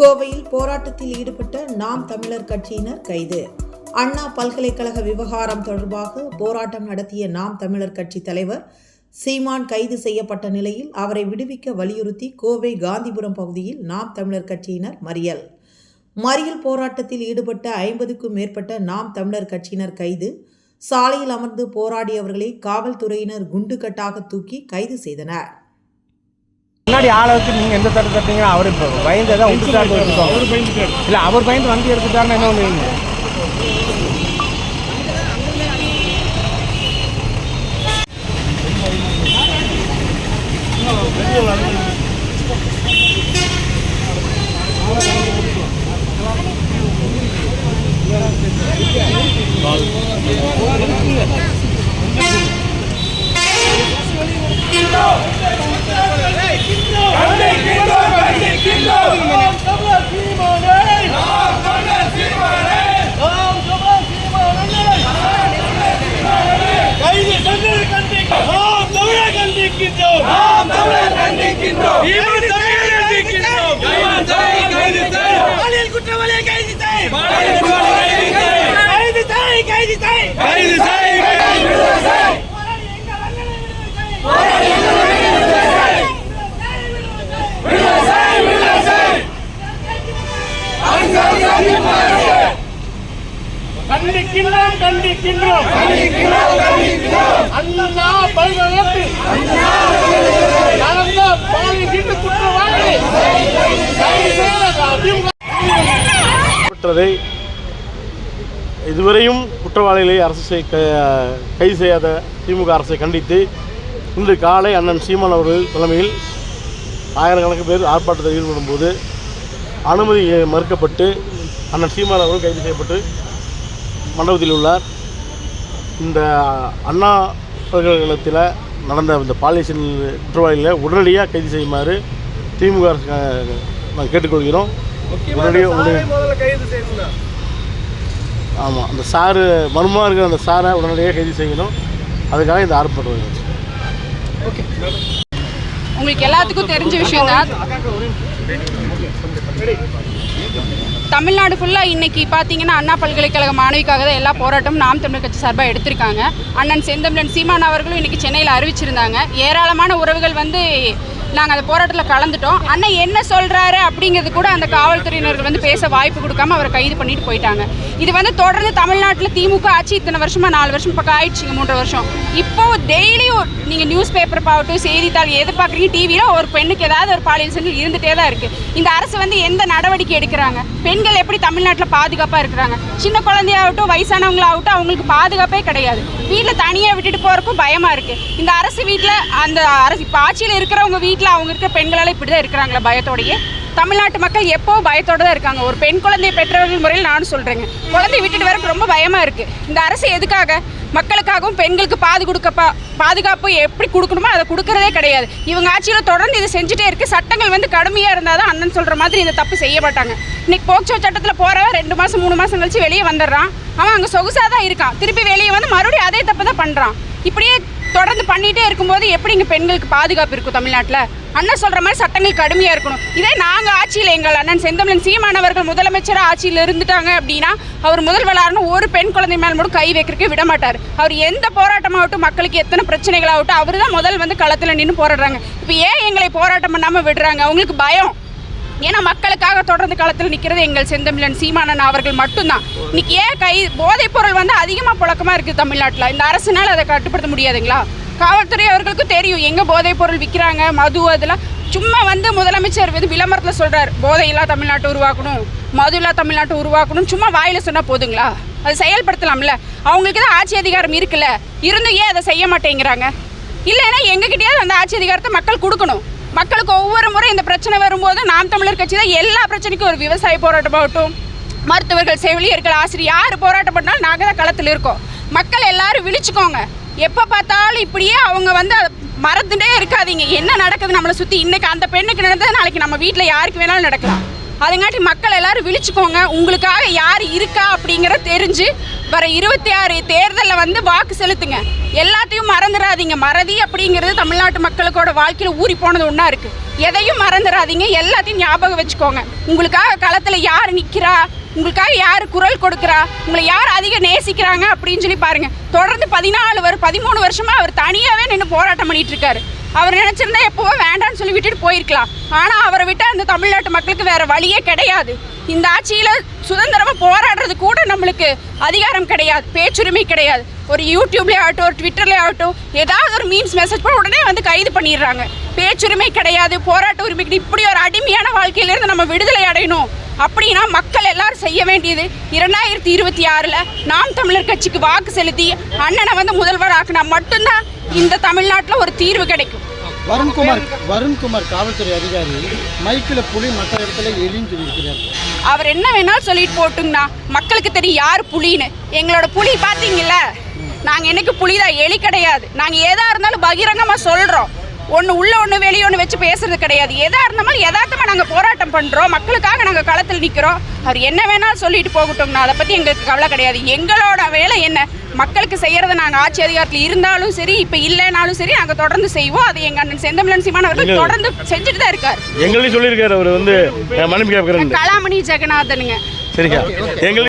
கோவையில் போராட்டத்தில் ஈடுபட்ட நாம் தமிழர் கட்சியினர் கைது. அண்ணா பல்கலைக்கழக விவகாரம் தொடர்பாக போராட்டம் நடத்திய நாம் தமிழர் கட்சி தலைவர் சீமான் கைது செய்யப்பட்ட நிலையில் அவரை விடுவிக்க வலியுறுத்தி கோவை காந்திபுரம் பகுதியில் நாம் தமிழர் கட்சியினர் மறியல். மறியல் போராட்டத்தில் ஈடுபட்ட ஐம்பதுக்கும் மேற்பட்ட நாம் தமிழர் கட்சியினர் கைது. சாலையில் அமர்ந்து போராடியவர்களை காவல்துறையினர் குண்டுகட்டாக தூக்கி கைது செய்தனர். முன்னாடி ஆளை வச்சு நீங்கள் எந்த தட்டு தட்டிங்கன்னா அவர் இப்போ பயந்து தான் விட்டுட்டாரு இல்லை அவர் பயந்து வண்டி எடுத்துட்டாருன்னா என்ன பண்ணுவீங்க கண்டிக்கின்றோம். நாம் தமிழர் கண்டிக்கின்றோம் இவன் தமிழர் கண்டிக்கின்றோம் இவன் தமிழர் கைது செய் பாலியல் குற்றவாளியை கைது செய் பாலியல் குற்றவாளியை கைது செய் கைது செய் கைது செய் கைது செய் கண்டிக்கின்றோம் கண்டிக்கின்றோம். அண்ணா பல்கலைக்கு நடந்த குற்றவாளி பெற்றதை இதுவரையும் குற்றவாளிகளை அரசு செய்- க- கைது செய்யாத திமுக அரசை கண்டித்து இன்று காலை அண்ணன் சீமான் அவர்கள் தலைமையில் ஆயிரக்கணக்கு பேர் ஆர்ப்பாட்டத்தில் ஈடுபடும் போது அனுமதி மறுக்கப்பட்டு அண்ணன் சீமான் அவர்கள் கைது செய்யப்பட்டு மண்டபத்தில் உள்ளார். இந்த அண்ணா பல்கலைக்கழகத்தில் நடந்த இந்த பாலியல் குற்றவாளிகளை உடனடியாக கைது செய்யுமாறு திமுக அரசு நாங்கள் கேட்டுக்கொள்கிறோம். உடனடியாக உடனடியாக ஆமாம் அந்த சாரு மர்மமாக இருக்கிற அந்த சாரை உடனடியாக கைது செய்யணும். அதுக்காக இந்த ஆர்ப்பாட்டம் வச்சு உங்களுக்கு எல்லாத்துக்கும் தெரிஞ்ச விஷயம் தான் தமிழ்நாடு ஃபுல்லாக இன்றைக்கி பார்த்தீங்கன்னா அண்ணா பல்கலைக்கழக மாணவிக்காக தான் எல்லா போராட்டமும் நாம் தமிழர் கட்சி சார்பாக எடுத்திருக்காங்க. அண்ணன் செந்தமிழன் சீமான் அவர்களும் இன்றைக்கி சென்னையில் அறிவிச்சிருந்தாங்க. ஏராளமான உறவுகள் வந்து நாங்கள் அந்த போராட்டத்தில் கலந்துட்டோம். அண்ணன் என்ன சொல்கிறாரு அப்படிங்கிறது கூட அந்த காவல்துறையினர்கள் வந்து பேச வாய்ப்பு கொடுக்காம அவரை கைது பண்ணிட்டு போயிட்டாங்க. இது வந்து தொடர்ந்து தமிழ்நாட்டில் திமுக ஆட்சி இத்தனை வருஷமாக நாலு வருஷம் பக்கம் ஆயிடுச்சுங்க மூன்று வருஷம். இப்போ டெய்லியும் நீங்கள் நியூஸ் பேப்பர் பார்க்கட்டும் செய்தித்தாள் எது பார்க்குறீங்க டிவியில் ஒரு பெண்ணுக்கு ஏதாவது ஒரு பாலியல் செஞ்சு இருந்துகிட்டே தான் இருக்குது இந்த அரசு வந்து எந்த நடவடிக்கை எடுக்கிறாங்க? பெண்கள் எப்படி தமிழ்நாட்டில் பாதுகாப்பாக இருக்கிறாங்க? சின்ன குழந்தையாகட்டும் வயசானவங்களாகட்டும் அவங்களுக்கு பாதுகாப்பே கிடையாது. வீட்டில் தனியாக விட்டுட்டு போகிறக்கும் பயமாக இருக்குது இந்த அரசு வீட்டில் அந்த அரசு இப்போ ஆட்சியில் இருக்கிறவங்க வீட்டில் அவங்க இருக்க பெண்களால் இப்படி தான் இருக்கிறாங்களா பயத்தோடையே. தமிழ்நாட்டு மக்கள் எப்போ பயத்தோடு தான் இருக்காங்க. ஒரு பெண் குழந்தையை பெற்றவர்கள் முறையில் நானும் சொல்கிறேங்க குழந்தை விட்டுட்டு வரக்கு ரொம்ப பயமாக இருக்குது இந்த அரசு எதுக்காக மக்களுக்காகவும் பெண்களுக்கு பாது கொடுக்கப்பா பாதுகாப்பு எப்படி கொடுக்கணுமோ அதை கொடுக்கறதே கிடையாது. இவங்க ஆட்சியில் தொடர்ந்து இதை செஞ்சுட்டே இருக்குது சட்டங்கள் வந்து கடுமையாக இருந்தால் தான் அண்ணன் சொல்கிற மாதிரி இந்த தப்பு செய்ய மாட்டாங்க. இன்னைக்கு போக்சோ சட்டத்தில் போகிறவன் ரெண்டு மாதம் மூணு மாதம் கழிச்சு வெளியே வந்துடுறான். அவன் அங்கே சொகுசாக தான் இருக்கான். திருப்பி வெளியே வந்து மறுபடியும் அதே தப்பு தான் பண்ணுறான் இப்படியே தொடர்ந்து பண்ணிகிட்டே இருக்கும்போது எப்படி இங்கே பெண்களுக்கு பாதுகாப்பு இருக்கும் தமிழ்நாட்டில்? அண்ணன் சொல்கிற மாதிரி சட்டங்கள் கடுமையாக இருக்கணும். இதே நாங்கள் ஆட்சியில் எங்கள் அண்ணன் செந்தமிழன் சீமானவர்கள் முதலமைச்சராக ஆட்சியில் இருந்துட்டாங்க அப்படின்னா அவர் முதல்வராருன்னு ஒரு பெண் குழந்தை மேல் மட்டும் கை வைக்கிறதுக்கே விட மாட்டார். அவர் எந்த போராட்டமாகட்டும் மக்களுக்கு எத்தனை பிரச்சனைகளாகட்டும் அவர் தான் முதல் வந்து களத்தில் நின்று போராடுறாங்க. இப்போ ஏன் எங்களை போராட்டம் பண்ணாமல் விடுறாங்க? அவங்களுக்கு பயம். ஏன்னா மக்களுக்காக தொடர்ந்து களத்தில் நிற்கிறது எங்கள் செந்தமிழன் சீமானன் அவர்கள் மட்டும்தான். இன்னைக்கு ஏன் கை போதைப் பொருள் வந்து அதிகமாக புழக்கமாக இருக்குது தமிழ்நாட்டில். இந்த அரசினால் அதை கட்டுப்படுத்த முடியாதுங்களா? காவல்துறை அவர்களுக்கும் தெரியும் எங்கே போதைப் பொருள் விற்கிறாங்க மது அதெல்லாம். சும்மா வந்து முதலமைச்சர் வந்து விளம்பரத்தில் சொல்கிறார் போதையில்லா தமிழ்நாட்டை உருவாக்கணும் மது இல்லா தமிழ்நாட்டை உருவாக்கணும். சும்மா வாயில் சொன்னால் போதுங்களா? அது செயல்படுத்தலாம்ல. அவங்களுக்கு தான் ஆட்சி அதிகாரம் இருக்குல்ல. இருந்தும் ஏன் அதை செய்ய மாட்டேங்கிறாங்க? இல்லைன்னா எங்ககிட்டயாவது அந்த ஆட்சி அதிகாரத்தை மக்கள் கொடுக்கணும். மக்களுக்கு ஒவ்வொரு முறை இந்த பிரச்சனை வரும்போது நாம் தமிழர் கட்சி தான் எல்லா பிரச்சனைக்கும் ஒரு விவசாய போராட்டமாகட்டும் மருத்துவர்கள் செவிலியர்கள் ஆசிரியர் யார் போராட்டம் பண்ணாலும் நாங்கள் தான் களத்தில் இருக்கோம். மக்கள் எல்லாரும் விழிச்சுக்கோங்க. எப்போ பார்த்தாலும் இப்படியே அவங்க வந்து மறந்துட்டே இருக்காதீங்க. என்ன நடக்குது நம்மளை சுற்றி இன்னைக்கு அந்த பெண்ணுக்கு நடந்தது நாளைக்கு நம்ம வீட்டில் யாருக்கு வேணாலும் நடக்கலாம். அதுங்காட்டி மக்கள் எல்லாரும் விழிச்சுக்கோங்க. உங்களுக்காக யார் இருக்கா அப்படிங்கிறத தெரிஞ்சு வர இருபத்தி ஆறு தேர்தலில் வந்து வாக்கு செலுத்துங்க. எல்லாத்தையும் மறந்துடாதீங்க மறதி அப்படிங்கிறது தமிழ்நாட்டு மக்களுக்கோட வாழ்க்கையில் ஊறி போனது ஒன்றா இருக்குது எதையும் மறந்துடாதீங்க எல்லாத்தையும் ஞாபகம் வச்சுக்கோங்க. உங்களுக்காக களத்தில் யார் நிற்கிறா உங்களுக்காக யார் குரல் கொடுக்குறா? உங்களை யார் அதிக நேசிக்கிறாங்க அப்படின்னு சொல்லி பாருங்கள் தொடர்ந்து பதினாலு வரு பதிமூணு வருஷமாக அவர் தனியாகவே நின்று போராட்டம் பண்ணிட்டு இருக்காரு. அவர் நினச்சிருந்தா எப்போவோ வேண்டாம்னு சொல்லி விட்டுட்டு போயிருக்கலாம். ஆனால் அவரை விட்டு அந்த தமிழ்நாட்டு மக்களுக்கு வேறு வழியே கிடையாது. இந்த ஆட்சியில் சுதந்திரமாக போராடுறது கூட நம்மளுக்கு அதிகாரம் கிடையாது பேச்சுரிமை கிடையாது. ஒரு யூடியூப்லேயே ஆகட்டும் ஒரு ட்விட்டர்லேயே ஆகட்டும் ஏதாவது ஒரு மீன்ஸ் மெசேஜ் போட உடனே வந்து கைது பண்ணிடுறாங்க. பேச்சுரிமை கிடையாது போராட்ட உரிமை இப்படி ஒரு அடிமையான வாழ்க்கையிலேருந்து நம்ம விடுதலை அடையணும். அப்படின்னா மக்கள் எல்லாரும் செய்ய வேண்டியது. இரண்டாயிரத்தி இருபத்தி ஆறில் நாம் தமிழர் கட்சிக்கு வாக்கு செலுத்தி அண்ணனை வந்து முதல்வர் ஆக்கினா மட்டும்தான் இந்த தமிழ்நாட்டில் ஒரு தீர்வு கிடைக்கும். வருண்குமார் வருண்குமார் காவல்துறை அதிகாரி மைக்கில் புலி மற்ற இடத்துல எலின்னு சொல்லியிருக்கிறார். அவர் என்ன வேணாலும் சொல்லிட்டு போட்டுங்கண்ணா. மக்களுக்கு தெரியும் யார் புலின்னு. எங்களோட புலி பார்த்தீங்கல்ல நாங்கள் என்னைக்கு புலி தான் எலி கிடையாது. நாங்கள் எதா இருந்தாலும் பகிரங்கமாக சொல்கிறோம் ஒன்று உள்ள ஒன்று வெளியே ஒன்று வச்சு பேசுறது கிடையாது. எதா இருந்தாலும் யதார்த்தமாக நாங்கள் போராட்டம் பண்ணுறோம் மக்களுக்காக நாங்கள் களத்தில் நிற்கிறோம் அவர் என்ன வேணாலும் சொல்லிட்டு போகட்டும்னா அதை பற்றி எங்களுக்கு கவலை கிடையாது. எங்களோட வேலை என்ன? மக்களுக்கு செய்யறதை நாங்கள் ஆட்சி அதிகாரத்தில் இருந்தாலும் சரி இப்போ இல்லைனாலும் சரி நாங்கள் தொடர்ந்து செய்வோம். அது எங்கள் அண்ணன் செந்தமிழன் சீமான் அவர்கள் தொடர்ந்து செஞ்சுட்டு தான் இருக்கார். எங்களையும் சொல்லியிருக்காரு அவர் வந்து கலாமணி ஜெகநாதனுங்க. சரிக்கா எங்களுக்கு